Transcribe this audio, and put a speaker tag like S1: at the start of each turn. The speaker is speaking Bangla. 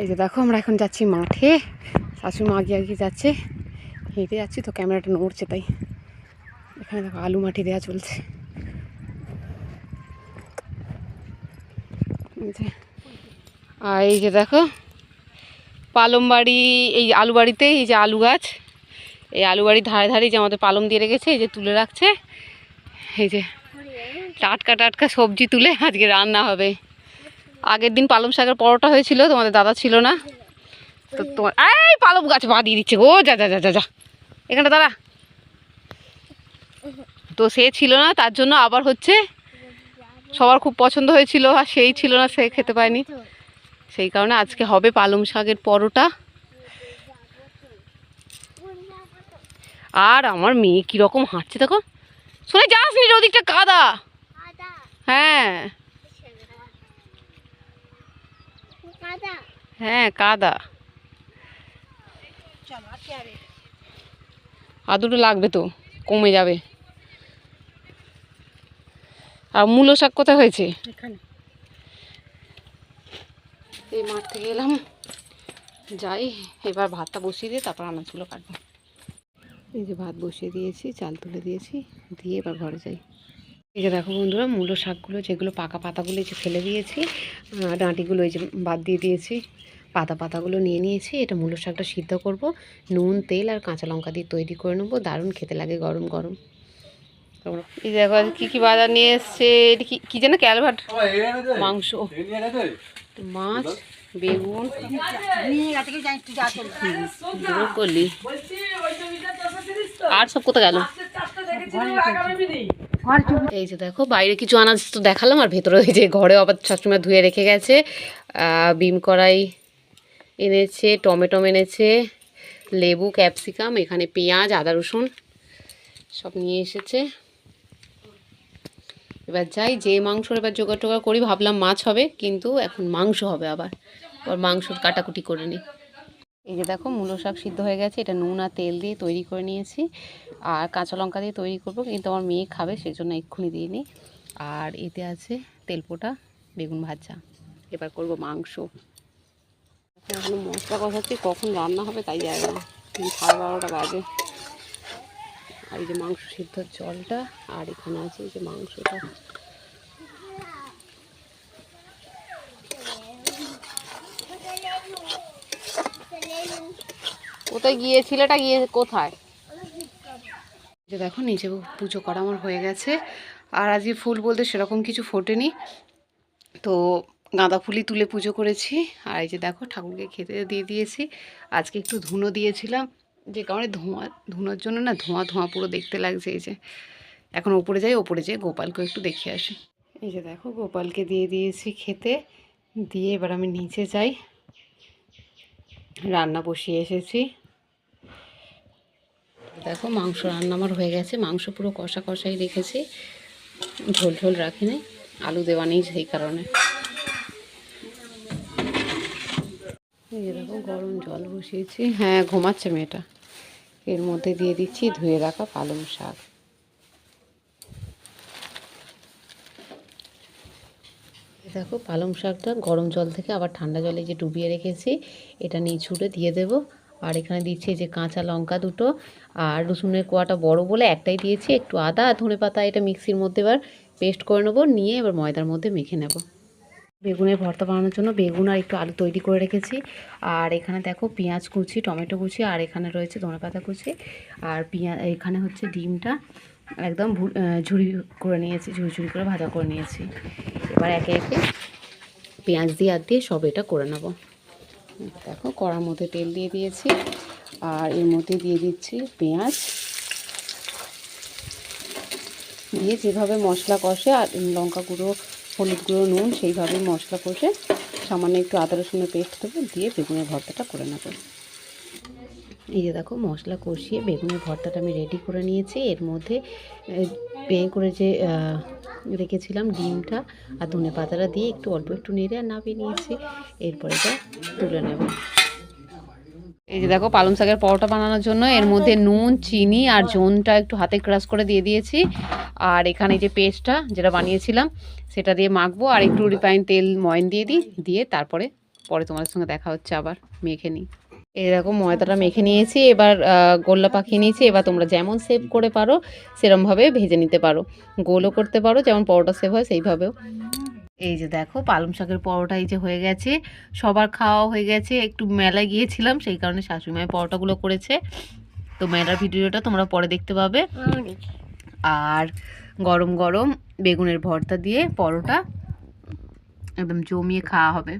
S1: এই যে দেখো, আমরা এখন যাচ্ছি মাঠে। শাশুড়ি মা আগে আগে যাচ্ছে। হেঁটে যাচ্ছি তো ক্যামেরাটা নড়ছে তাই। এখানে দেখো, আলু মাটি দেওয়া চলছে। আর এই যে দেখো পালম বাড়ি, এই আলু বাড়িতে, এই যে আলু গাছ। এই আলু বাড়ির ধারে ধারে যে আমাদের পালম দিয়ে রেখেছে, এই যে তুলে রাখছে। এই যে, টাটকা টাটকা সবজি তুলে আজকে রান্না হবে। আগের দিন পালং শাকের পরোটা হয়েছিল তোমাদের দাদা ছিল না। তো তোমার এই পালং গাছ পা দিয়ে দিচ্ছে ও যা যা যা যা যা। এখানে দাঁড়া। তো সে ছিল না তার জন্য আবার হচ্ছে সবার খুব পছন্দ হয়েছিল আর সেই ছিল না সে খেতে পায়নি। সেই কারণে আজকে হবে পালং শাকের পরোটা। আর আমার মেয়ে কীরকম হাঁটছে দেখো। শুনে যাস নি ওদিকটা কাদা। হ্যাঁ। হ্যাঁ কাদা। আর দুটো লাগবে তো কমে যাবে। আর মূলো শাক কোথায় হয়েছে? এই মাঠ থেকে এলাম। যাই এবার ভাতটা বসিয়ে দিয়ে তারপর আনাজগুলো কাটবো। এই যে ভাত বসিয়ে দিয়েছি চাল তুলে দিয়েছি দিয়ে এবার ঘরে যাই। এই যে দেখো বন্ধুরা মূলো শাকগুলো যেগুলো পাকা পাতাগুলো এই যে ফেলে দিয়েছি ডাঁটিগুলো এই যে বাদ দিয়ে দিয়েছি পাতা পাতাগুলো নিয়ে নিয়েছি এটা মূলো শাকটা সিদ্ধ করব নুন তেল আর কাঁচা লঙ্কা দিয়ে তৈরি করে নেব দারুণ খেতে লাগে গরম গরম। তোমরা- এই দেখো আজ কী কী বাজার নিয়ে এসছে এটা কি কী যেন ক্যালভাট মাংস। মাছ বেগুন ব্রোকলি। আর সব কোথায় গেল? এই যে দেখো, বাইরে কিছু আনাজ তো দেখালাম, আর ভেতরে ওই যে ঘরে আবার শাশুড়িমা ধুয়ে রেখে গেছে। বিম কড়াই এনেছে টমেটো এনেছে, লেবু, ক্যাপসিকাম, এখানে পেঁয়াজ, আদা রসুন সব নিয়ে এসেছে। এবার যাই, যে মাংসর এবার জোগাড় টোগাড় করি, ভাবলাম মাছ হবে, কিন্তু এখন মাংস হবে আবার। আবার মাংসর কাটাকুটি করে নিই এই যে দেখো, মূলো শাক সিদ্ধ হয়ে গেছে। এটা নুন আর তেল দিয়ে তৈরি করে নিয়েছি। আর কাঁচা লঙ্কা দিয়ে তৈরি করব, কিন্তু আমার মেয়ে খাবে সেই জন্য এক্ষুনি দিয়ে নিই। আর এতে আছে তেলপোটা, বেগুন ভাজা। এবার করব মাংস। এখন মশলা কষাচ্ছি, কখন রান্না হবে তাই জানি না। সাড়ে বারোটা বাজে। আর এই যে মাংস সিদ্ধর জলটা, আর এখানে আছে এই যে মাংসটা। কোথায় গিয়ে, ছেলেটা গিয়ে কোথায়? যে দেখো, নিচে পুজো করা আমার হয়ে গেছে। আর আজকে ফুল বলতে সেরকম কিছু ফোটেনি। তো গাঁদা ফুলই তুলে পুজো করেছি। আর এই যে দেখো, ঠাকুরকে খেতে দিয়ে দিয়েছি। আজকে একটু ধুনো দিয়েছিলাম। যে কারণে ধোঁয়া, ধুনোর জন্য না ধোঁয়া ধোঁয়া পুরো দেখতে লাগছে এই যে। এখন ওপরে যাই, ওপরে যেয়ে গোপালকে একটু দেখে আসি। এই যে দেখো, গোপালকে দিয়ে দিয়েছি খেতে। দিয়ে এবার আমি নিচে যাই। রান্না বসিয়ে এসেছি। দেখো মাংস রান্না আমার হয়ে গেছে। মাংস পুরো কষা কষাই রেখেছি। ঝোল ঝোল রাখি রাখিনি আলু দেওয়া নেই সেই কারণে। দেখো গরম জল বসিয়েছি। হ্যাঁ ঘুমাচ্ছে মেয়েটা। এর মধ্যে দিয়ে দিচ্ছি ধুয়ে রাখা পালং শাক। দেখো পালং শাকটা গরম জল থেকে আবার ঠান্ডা জলে যে ডুবিয়ে রেখেছি, এটা নিয়ে ছুটে দিয়ে দেবো। আর এখানে দিচ্ছে যে কাঁচা লঙ্কা দুটো আর রসুনের কোয়াটা বড় বলে একটাই দিয়েছি একটু আদা আর ধনে পাতা এটা মিক্সির মধ্যে এবার পেস্ট করে নেব নিয়ে এবার ময়দার মধ্যে মেখে নেব। বেগুনের ভর্তা বানানোর জন্য বেগুন আর একটু আলু তৈরি করে রেখেছি। আর এখানে দেখো পেঁয়াজ কুচি টমেটো কুচি আর এখানে রয়েছে ধনেপাতা কুচি। আর পেঁয়াজ এখানে হচ্ছে ডিমটা একদম আহ, করে নিয়েছি ঝুড়ি ঝুড়ি করে ভাজা করে নিয়েছি। এবার একে একে পেঁয়াজ দিয়ে আর দিয়ে সব এটা করে নেব। দেখো, কড়ার মধ্যে তেল দিয়ে দিয়েছি আর এর মধ্যে দিয়ে দিচ্ছি পেঁয়াজ। দিয়ে যেভাবে মশলা কষে আর লঙ্কা গুঁড়ো, হলুদ গুঁড়ো, নুন, সেইভাবে মশলা কষে সামান্য একটু আদা, রসুনের পেস্ট দেবো, দিয়ে বেগুনের ভর্তাটা করে নেব। এই যে দেখো, মশলা কষিয়ে বেগুনের ভর্তাটা আমি রেডি করে নিয়েছি। এর মধ্যে পে করে যে রেখেছিলাম ডিমটা আর ধনে পাতাটা দিয়ে একটু অল্প একটু নেড়ে আর নামিয়ে নিয়েছি। এরপরে এটা তুলে নেব। এই যে দেখো, পালং শাকের পরোটা বানানোর জন্য এর মধ্যে নুন, চিনি আর জোনটা একটু হাতে ক্রাশ করে দিয়ে দিয়েছি। আর এখানে যে পেস্টটা যেটা বানিয়েছিলাম, সেটা দিয়ে মাখবো আর একটু রিফাইন তেল ময়ন দিয়ে দিই, দিয়ে তারপরে, পরে তোমাদের সঙ্গে দেখা হচ্ছে আবার, মেখে নিই। এরকম ময়দাটা মেখে নিয়েছি এবার গোল্লা পাকিয়ে নিয়েছি এবার তোমরা যেমন সেভ করে পারো সেরমভাবে ভেজে নিতে পারো। গোলও করতে পারো যেমন পরোটা সেভ হয় সেইভাবেও। এই যে দেখো পালং শাকের পরোটা এই যে হয়ে গেছে সবার খাওয়া হয়ে গেছে একটু মেলায় গিয়েছিলাম সেই কারণে শাশুড়ি মায়ের পরোটাগুলো করেছে। তো মেলার ভিডিওটা তোমরা পরে দেখতে পাবে। আর গরম গরম বেগুনের ভর্তা দিয়ে পরোটা একদম জমিয়ে খাওয়া হবে।